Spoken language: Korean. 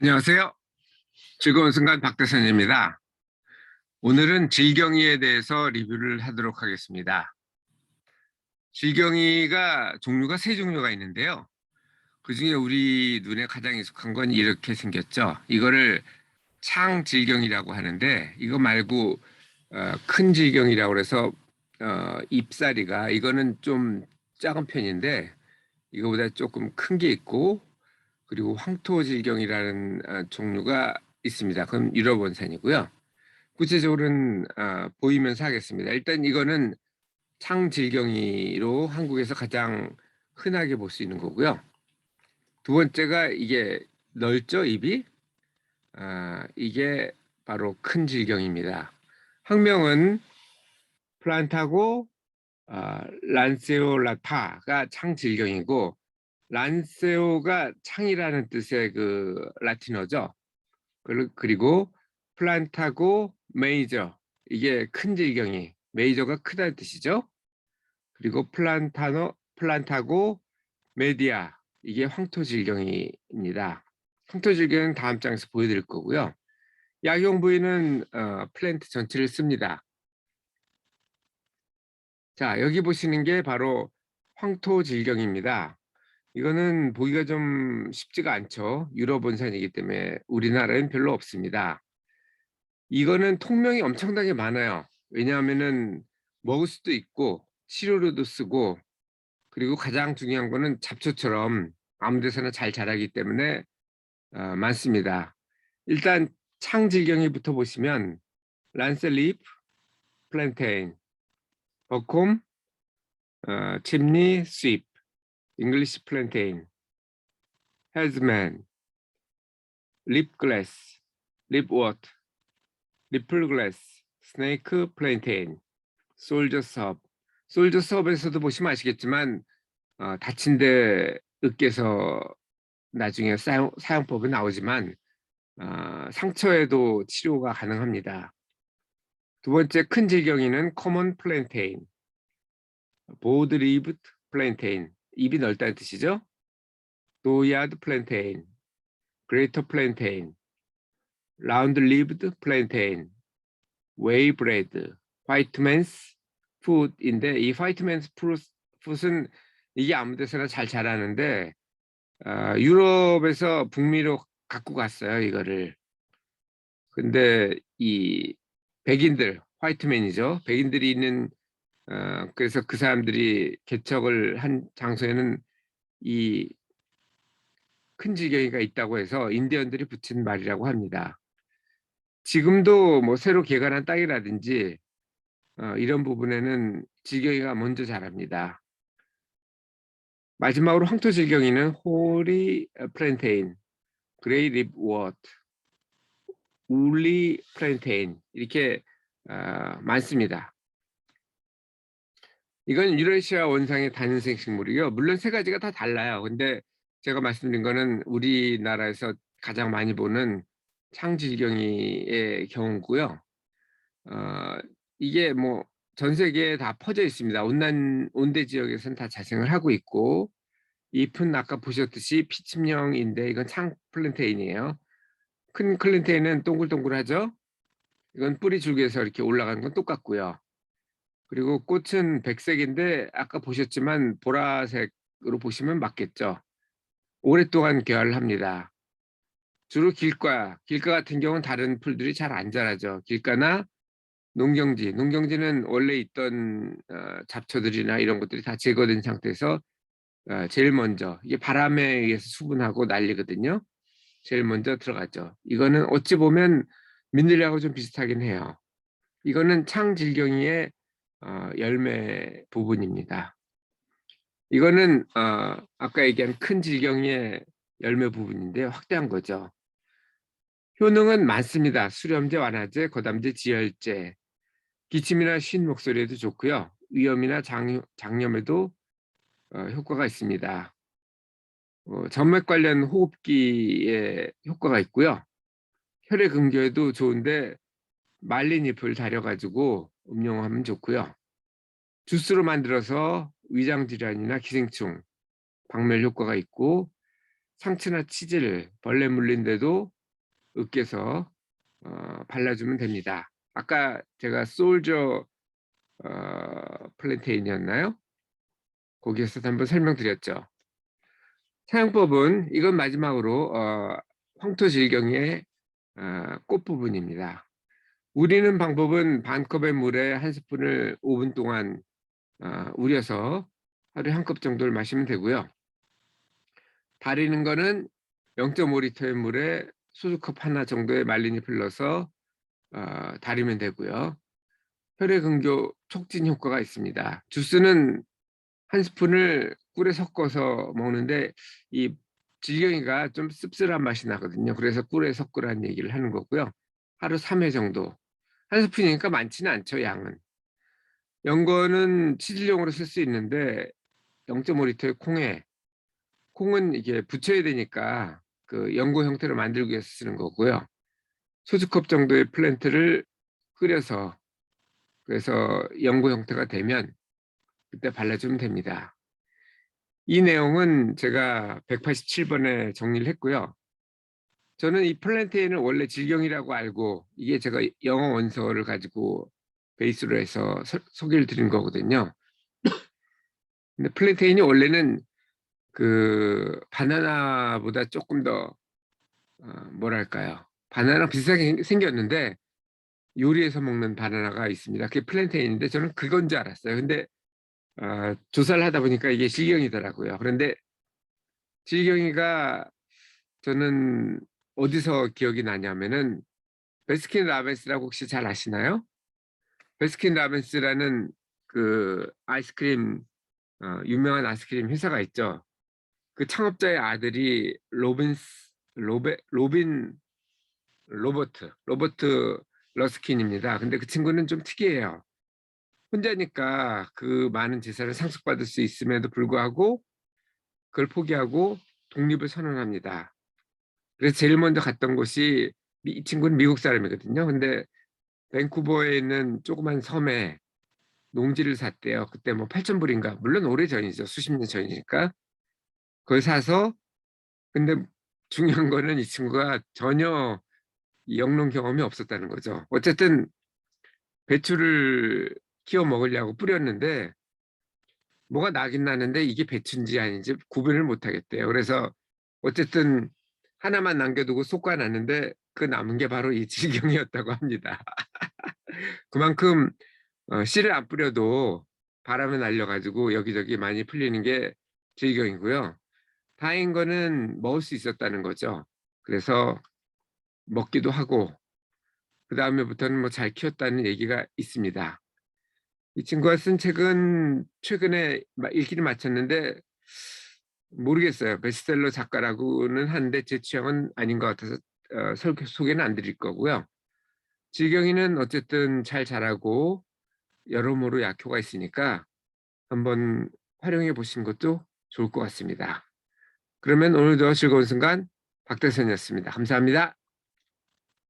안녕하세요. 즐거운 순간 박대선입니다. 오늘은 질경이에 대해서 리뷰를 하도록 하겠습니다. 질경이가 종류가 세 종류가 있는데요. 그 중에 우리 눈에 가장 익숙한 건 이렇게 생겼죠. 이거를 창질경이라고 하는데 이거 말고 어, 큰 질경이라고 해서 어, 잎사리가 이거는 좀 작은 편인데 이거보다 조금 큰 게 있고 그리고 황토질경이라는 어, 종류가 있습니다. 그럼 유럽 원산이고요. 구체적으로는 어, 보이면서 하겠습니다. 일단 이거는 창질경이로 한국에서 가장 흔하게 볼 수 있는 거고요. 두 번째가 이게 넓죠 입이? 아, 이게 바로 큰 질경입니다. 학명은 플란타고 아, 란세올라타가 창질경이고 란세오가 창이라는 뜻의 그 라틴어죠. 그리- 그리고 플란타고 메이저 이게 큰 질경이 메이저가 크다는 뜻이죠. 그리고 플란타노 플란타고 메디아 이게 황토 질경입니다. 황토 질경은 다음 장에서 보여드릴 거고요. 약용 부위는 어, 플랜트 전체를 씁니다. 자 여기 보시는 게 바로 황토 질경입니다. 이거는 보기가 좀 쉽지가 않죠. 유럽 원산이기 때문에 우리나라엔 별로 없습니다. 이거는 통명이 엄청나게 많아요. 왜냐하면은 먹을 수도 있고 치료로도 쓰고 그리고 가장 중요한 거는 잡초처럼 아무 데서나 잘 자라기 때문에 어, 많습니다. 일단 창질경이부터 보시면 란셀립, 플랜테인, 버콤, 어, 침니, 스윕 English plantain, headsman, lipglass, lipwort, 리플글라스, 스네이크 플랜테인, 솔저 섭. 솔저 섭에서도 보시면 아시겠지만 어, 다친 데 으깨서 나중에 사용, 사용법이 나오지만 어, 상처에도 치료가 가능합니다. 두 번째 큰 질경이는 커먼 플랜테인, 보드 리브드 플랜테인, 입이 넓다는 뜻이죠. 도야드 플랜테인, 그레이터 플랜테인, 라운드 리브드 플랜테인, 웨이 브레드, 화이트맨스 풋인데 이 화이트맨스 풋은 이게 아무 데서나 잘 자라는데 어, 유럽에서 북미로 갖고 갔어요 이거를. 근데 이 백인들 화이트맨이죠. 백인들이 있는 어, 그래서 그 사람들이 개척을 한 장소에는 이 큰 지경이가 있다고 해서 인디언들이 붙인 말이라고 합니다. 지금도 뭐 새로 개간한 땅이라든지 어, 이런 부분에는 지경이가 먼저 자랍니다. 마지막으로 황토 지경이는 호리 플랜테인, 그레이 립워트, 울리 플랜테인 이렇게 어, 많습니다. 이건 유레시아 원상의 단연생 식물이요. 물론 세 가지가 다 달라요. 근데 제가 말씀드린 거는 우리나라에서 가장 많이 보는 창질경이의 경우고요. 어, 이게 뭐 전 세계에 다 퍼져 있습니다. 온난 온대 지역에서는 다 자생을 하고 있고 잎은 아까 보셨듯이 피침형인데 이건 창 플랜테인이에요. 큰 플랜테인은 동글동글하죠. 이건 뿌리 줄기에서 이렇게 올라가는 건 똑같고요. 그리고 꽃은 백색인데 아까 보셨지만 보라색으로 보시면 맞겠죠. 오랫동안 개화합니다. 주로 길가, 길가 같은 경우는 다른 풀들이 잘 안 자라죠. 길가나 농경지, 농경지는 원래 있던 어, 잡초들이나 이런 것들이 다 제거된 상태에서 어, 제일 먼저 이게 바람에 의해서 수분하고 난리거든요. 제일 먼저 들어가죠. 이거는 어찌 보면 민들레하고 좀 비슷하긴 해요. 이거는 창질경이의 어, 열매 부분입니다. 이거는 어, 아까 얘기한 큰 질경의 열매 부분인데 확대한 거죠. 효능은 많습니다. 수렴제, 완화제, 거담제, 지혈제, 기침이나 쉰 목소리에도 좋고요. 위염이나 장, 장염에도 어, 효과가 있습니다. 어, 점맥 관련 호흡기에 효과가 있고요. 혈액 근교에도 좋은데 말린 잎을 다려가지고 음용하면 좋고요. 주스로 만들어서 위장 질환이나 기생충, 박멸 효과가 있고 상처나 치질, 벌레 물린데도 으깨서 어, 발라주면 됩니다. 아까 제가 솔저 어, 플랜테인이었나요? 거기에서 한번 설명드렸죠. 사용법은 이건 마지막으로 어, 황토질경의 어, 꽃 부분입니다. 우리는 방법은 반컵의 물에 한 스푼을 5분 동안 어, 우려서 하루에 한 컵 정도를 마시면 되고요. 다리는 거는 0.5리터의 물에 소주컵 하나 정도의 말린 잎을 넣어서 어, 다리면 되고요. 혈액응교 촉진 효과가 있습니다. 주스는 한 스푼을 꿀에 섞어서 먹는데 이 질경이가 좀 씁쓸한 맛이 나거든요. 그래서 꿀에 섞으라는 얘기를 하는 거고요. 하루 3회 정도. 한 스푼이니까 많지는 않죠, 양은. 연거는 치질용으로 쓸 수 있는데 0.5리터의 콩에 콩은 이게 붙여야 되니까 그 연고 형태로 만들기 위해서 쓰는 거고요. 소주컵 정도의 플랜트를 끓여서 그래서 연고 형태가 되면 그때 발라주면 됩니다. 이 내용은 제가 187번에 정리를 했고요. 저는 이 플랜테인을 원래 질경이라고 알고 이게 제가 영어 원서를 가지고 베이스로 해서 서, 소개를 드린 거거든요. 근데 플랜테인이 원래는 그 바나나보다 조금 더 어, 뭐랄까요 바나나 비슷하게 생겼는데 요리해서 먹는 바나나가 있습니다. 그게 플랜테인인데 저는 그건 줄 알았어요. 근데 어, 조사를 하다 보니까 이게 질경이더라고요. 그런데 질경이가 저는 어디서 기억이 나냐면은 베스킨 라벤스라고 혹시 잘 아시나요? 베스킨 라벤스라는 그 아이스크림 어, 유명한 아이스크림 회사가 있죠. 그 창업자의 아들이 로빈스 로베 로빈 로버트 로버트 러스킨입니다. 근데 그 친구는 좀 특이해요. 혼자니까 그 많은 재산을 상속받을 수 있음에도 불구하고 그걸 포기하고 독립을 선언합니다. 그래서 제일 먼저 갔던 곳이 이 친구는 미국 사람이거든요. 근데 밴쿠버에 있는 조그만 섬에 농지를 샀대요. 그때 뭐 8천 불인가 물론 오래 전이죠. 수십 년 전이니까 그걸 사서 근데 중요한 거는 이 친구가 전혀 영농 경험이 없었다는 거죠. 어쨌든 배추를 키워 먹으려고 뿌렸는데 뭐가 나긴 나는데 이게 배추인지 아닌지 구분을 못 하겠대요. 그래서 어쨌든 하나만 남겨두고 쏟아놨는데 그 남은 게 바로 이 질경이었다고 합니다. 그만큼 어, 씨를 안 뿌려도 바람에 날려가지고 여기저기 많이 풀리는 게 질경이고요. 다행인 거는 먹을 수 있었다는 거죠. 그래서 먹기도 하고 그 다음에부터는 뭐 잘 키웠다는 얘기가 있습니다. 이 친구가 쓴 책은 최근에 읽기를 마쳤는데 모르겠어요. 베스트셀러 작가라고는 하는데 제 취향은 아닌 것 같아서 어, 소개는 안 드릴 거고요. 질경이는 어쨌든 잘 자라고 여러모로 약효가 있으니까 한번 활용해 보신 것도 좋을 것 같습니다. 그러면 오늘도 즐거운 순간 박대선이었습니다. 감사합니다.